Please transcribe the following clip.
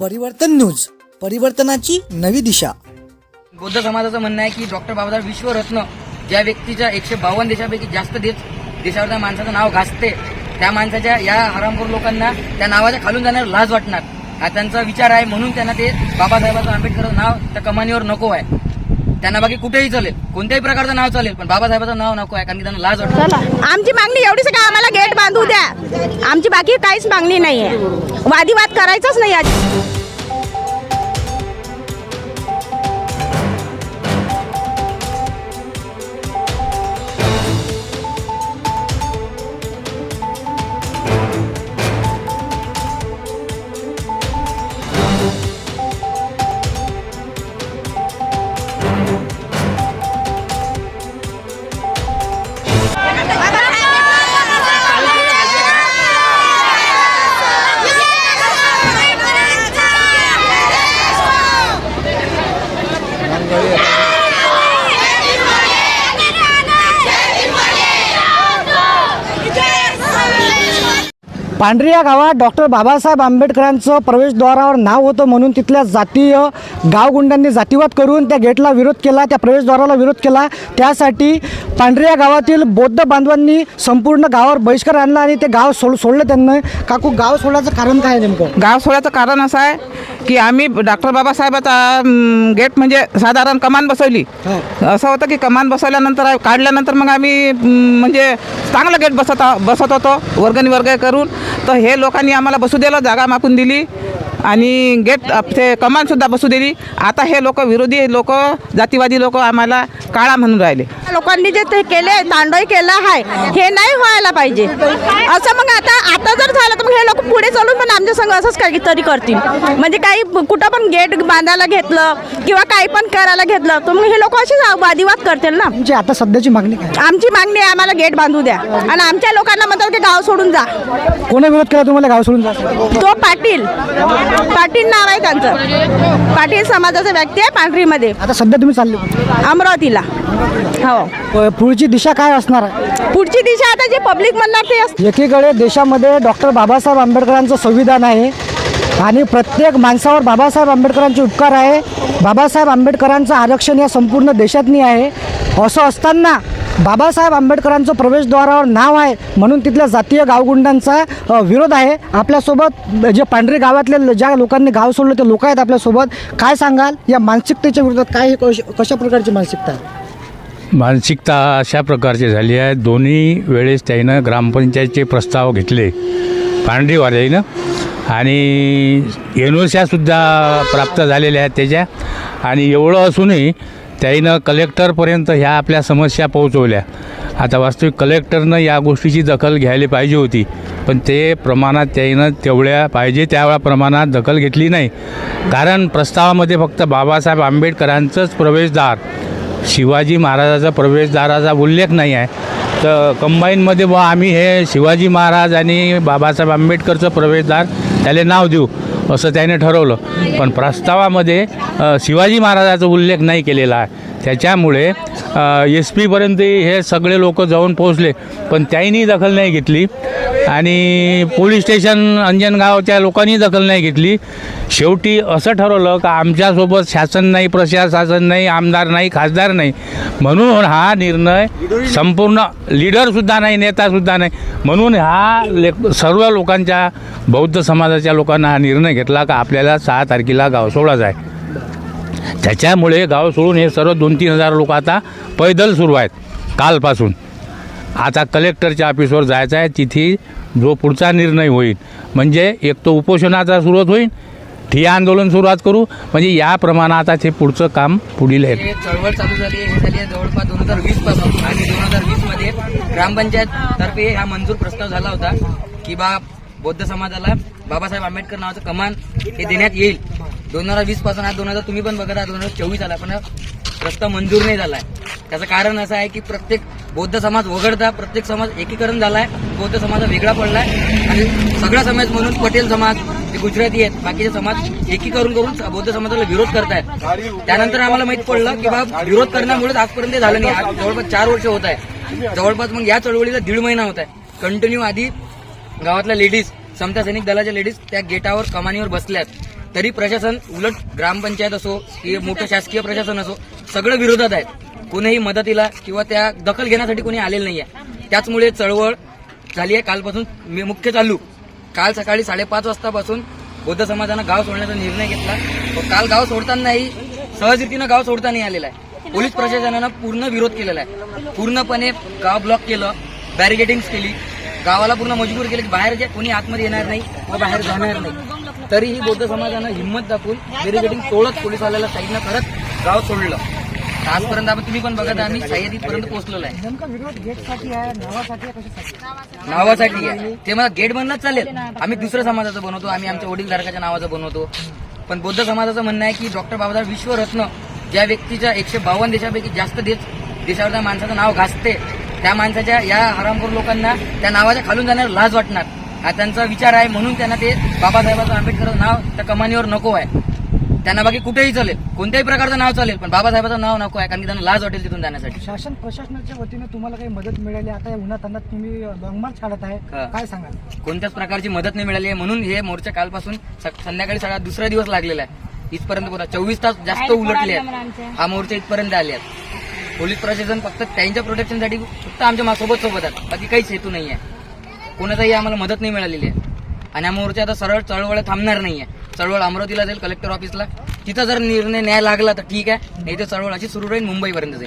परिवर्तन न्यूज परिवर्तनाची नवी दिशा. बौद्ध समाजाचं म्हणणं आहे की डॉक्टर बाबासाहेब विश्वरत्न ज्या व्यक्तीच्या एकशे बावन्न देशापैकी जास्त देश देशावर त्या माणसाचं नाव घासते त्या माणसाच्या या हरामखोर लोकांना त्या नावाच्या खालून जाण्यावर लाज वाटणार. हा त्यांचा विचार आहे म्हणून त्यांना ते बाबासाहेबाचं आंबेडकर नाव त्या कमानीवर नको आहे. त्यांना बाकी कुठेही चालेल कोणत्याही प्रकारचं नाव चालेल पण बाबासाहेबाचं नाव नको आहे कारण की त्यांना लाज वाटतं. आमची मागणी एवढीच का आम्हाला गेट बांधू द्या? आमची बाकी काहीच मागणी नाहीये. वादिवाद करायचंच नाही पांढरी या गावात डॉक्टर बाबासाहेब आंबेडकरांचं प्रवेशद्वारावर नाव होतं म्हणून तिथल्या जातीय गावगुंडांनी जातीवाद करून त्या गेटला विरोध केला त्या प्रवेशद्वाराला विरोध केला. त्यासाठी पांढरी या गावातील बौद्ध बांधवांनी संपूर्ण गावावर बहिष्कार आणला आणि ते गाव सोड सोडलं त्यांना. काकू गाव सोडण्याचं कारण काय आहे नेमकं? गाव सोडायचं कारण असं आहे की आम्ही डॉक्टर बाबासाहेबाचा गेट म्हणजे साधारण कमान बसवली. असं होतं की कमान बसवल्यानंतर काढल्यानंतर मग आम्ही म्हणजे चांगलं गेट बसत बसत होतो वर्गणी वर्ग करून. तर हे लोकांनी आम्हाला बसू द्यायला जागा मापून दिली. आणि गेट ते कमानसुद्धा बसू दिली. आता हे लोक विरोधी लोक जातीवादी लोक आम्हाला काळा म्हणून राहिले. लोकांनी जे ते केले तांडोई केलं आहे हे नाही व्हायला पाहिजे. असं मग आता आता जर झालं तर मग हे लोक पुढे चालून पण आमच्या संघ असंच काहीतरी करतील. म्हणजे काही कुठं पण गेट बांधायला घेतलं किंवा काही पण करायला घेतलं तर मग हे लोक असे वादिवाद करतील ना? तुमची आता सध्याची मागणी काय? आमची मागणी आहे आम्हाला गेट बांधू द्या. आणि आमच्या लोकांना म्हणतात की गाव सोडून जा. कोणी विरोध केला तुम्हाला गाव सोडून जायचं तो पाटील. पाटील नाव आहे त्यांचं. पाटील समाजाचा व्यक्ती आहे पांढरीमध्ये. आता सध्या तुम्ही चालले? अमरावतीला. हो. प- पुढची दिशा काय असणार आहे? पुढची दिशा आता जे पब्लिक म्हणणार ते असते एकीकडे देशामध्ये डॉक्टर बाबासाहेब आंबेडकरांचं संविधान आहे आणि प्रत्येक माणसावर बाबासाहेब आंबेडकरांचे उपकार आहे. बाबासाहेब आंबेडकरांचं आरक्षण या संपूर्ण देशातनी आहे. असं असताना बाबासाहेब आंबेडकरांचं प्रवेशद्वारावर नाव आहे म्हणून तिथल्या जातीय गावगुंडांचा विरोध आहे. आपल्यासोबत जे पांढरे गावातले ज्या लोकांनी गाव सोडलं ते लोक आहेत आपल्यासोबत. काय सांगाल? या मानसिकतेच्या विरोधात काय कश कशा प्रकारची मानसिकता आहे? मानसिकता अशा प्रकारची झाली आहे. दोन्ही वेळेस त्यानं ग्रामपंचायतचे प्रस्ताव घेतले. पांढरीवाल्यानं आणि एनओस्यासुद्धा प्राप्त झालेल्या आहेत त्याच्या. आणि एवढं असूनही त्याईनं कलेक्टरपर्यंत ह्या आपल्या समस्या पोहोचवल्या. आता वास्तविक कलेक्टरनं या गोष्टीची दखल घ्यायला पाहिजे होती. पण ते प्रमाणात त्याईनं तेवढ्या पाहिजे त्यावेळा प्रमाणात दखल घेतली नाही. कारण प्रस्तावामध्ये फक्त बाबासाहेब आंबेडकरांचंच प्रवेशद्वार शिवाजी महाराजाचा प्रवेशद्वाराचा उल्लेख नाही आहे. तर कंबाईनमध्ये बुवा आम्ही हे शिवाजी महाराज आणि बाबासाहेब आंबेडकरचं प्रवेशद्वार त्याला नाव देऊ. असं त्याने ठरवलं. पण प्रस्तावामध्ये शिवाजी महाराजाचा उल्लेख नाही केलेला आहे. त्याच्यामुळे एस पीपर्यंत हे सगळे लोक जाऊन पोहोचले पण त्यांनी दखल नाही घेतली. आणि पोलीस स्टेशन अंजनगावच्या लोकांनी दखल नाही घेतली. शेवटी असं ठरवलं का आमच्यासोबत शासन नाही प्रशासन नाही आमदार नाही खासदार नाही. म्हणून हा निर्णय संपूर्ण लीडरसुद्धा नाही नेतासुद्धा नाही. म्हणून हा ले सर्व लोकांच्या बौद्ध समाजाच्या लोकांना हा निर्णय घेतला का आपल्याला सहा तारखेला गाव सोडायचं आहे. त्याच्यामुळे गाव सोडून हे सर्व दोन तीन हजार लोक आता पैदल सुरू आहेत कालपासून. आता कलेक्टरच्या ऑफिसवर जायचं आहे तिथे जो पुढचा निर्णय होईल म्हणजे एक तो उपोषणाचा सुरुवात होईल ठिय्या आंदोलन सुरुवात करू म्हणजे या प्रमाणात आता हे पुढचं काम पुढील आहे. चळवळ चालू झाली हे झाली जवळपास दोन हजार वीसपासून. आणि दोन हजार वीसमध्ये ग्रामपंचायत तर्फे हा मंजूर प्रस्ताव झाला होता की बा बौद्ध समाजाला बाबासाहेब आंबेडकर नावाचं कमान हे देण्यात येईल. दोन हजार वीसपासून आज दोन हजार तुम्ही पण बघत आहात दोन हजार चोवीस आला पण रस्ता मंजूर नाही झालाय. त्याचं कारण असं आहे की प्रत्येक बौद्ध समाज वगळता प्रत्येक समाज एकीकरण झालाय बौद्ध समाज हा वेगळा पडलाय आणि सगळा समाज म्हणून पटेल समाज जे गुजराती आहेत बाकीचे समाज एकीकरण करून बौद्ध समाजाला विरोध करतायत. त्यानंतर आम्हाला माहीत पडलं की बाबा विरोध करण्यामुळेच आजपर्यंत झालं नाही. आज जवळपास चार वर्ष होत आहे. जवळपास मग या चळवळीला दीड महिना होत आहे. कंटिन्यू आधी गावातल्या लेडीज समता सैनिक दलाच्या लेडीज त्या गेटावर कमानीवर बसल्यात. तरी प्रशासन उलट ग्रामपंचायत असो की मोठं शासकीय प्रशासन असो सगळं विरोधात आहेत. कोणीही मदतीला किंवा त्या दखल घेण्यासाठी कोणी आलेलं नाही आहे त्याचमुळे चळवळ झाली आहे. कालपासून मी मुख्य चालू. काल सकाळी साडेपाच वाजतापासून बौद्ध समाजानं गाव सोडण्याचा निर्णय घेतला. काल गाव सोडतानाही सहजरीतीनं गाव सोडता नाही आलेला आहे. पोलीस प्रशासनानं पूर्ण विरोध केलेला आहे. पूर्णपणे गाव ब्लॉक केलं बॅरिगेटिंग्स केली. गावाला पूर्ण मजबूर केलं की बाहेर जे कोणी आतमध्ये येणार नाही व बाहेर जाणार नाही. तरीही बौद्ध समाजानं हिंमत दाखवून बॅरिगेटिंग तोडत पोलिसवाल्याला साईडनं करत गाव सोडलं. आजपर्यंत आपण तुम्ही पण बघत आम्ही सह्याद्रीपर्यंत पोहोचलेलो आहे. नावासाठी आहे कशासाठी? नावासाठी आहे. ते मला गेट बनणंच चालेल. आम्ही दुसऱ्या समाजाचं बनवतो आम्ही आमच्या वडीलधारकाच्या नावाचं बनवतो. पण बौद्ध समाजाचं म्हणणं आहे की डॉक्टर बाबासाहेब विश्वरत्न ज्या व्यक्तीच्या एकशे बावन्न देशापैकी जास्त देश देशावर त्या माणसाचं नाव घासते त्या माणसाच्या या हरामखोर लोकांना त्या नावाच्या खालून जाण्यावर लाज वाटणार. हा त्यांचा विचार आहे म्हणून त्यांना ते बाबासाहेबाचं आंबेडकरचं नाव त्या कमानीवर नको आहे. त्यांना बाकी कुठेही चालेल. कोणत्याही प्रकारचं नाव चालेल पण बाबासाहेबाचं नाव नको आहे कारण की त्यांना लाज वाटेल तिथून जाण्यासाठी. शासन प्रशासनाच्या वतीने तुम्हाला काही मदत मिळाली? आता या उन्हात अन्नात तुम्ही लॉंग मार्च काढत आहे. हा. काय सांगाल? कोणत्याच प्रकारची मदत नाही मिळाली आहे म्हणून हे मोर्चा कालपासून स- संध्याकाळी सगळा दुसरा दिवस लागलेला आहे. इथपर्यंत चोवीस तास जास्त उलटले आहेत. हा मोर्चा इथपर्यंत आले आहेत. पोलीस प्रशासन फक्त त्यांच्या प्रोटेक्शनसाठी फक्त आमच्यासोबत सोबत आहेत. बाकी काहीच हेतू नाही आहे कोणाचाही आम्हाला मदत नाही मिळालेली आहे. आणि हा मोर्चा आता सरळ चळवळ थांबणार नाही आहे चळवळ अमरावतीला जाईल कलेक्टर ऑफिसला तिथं जर निर्णय न्याय लागला तर ठीक आहे. नाही तर चळवळ अशी सुरू राहील मुंबईपर्यंत जाईल.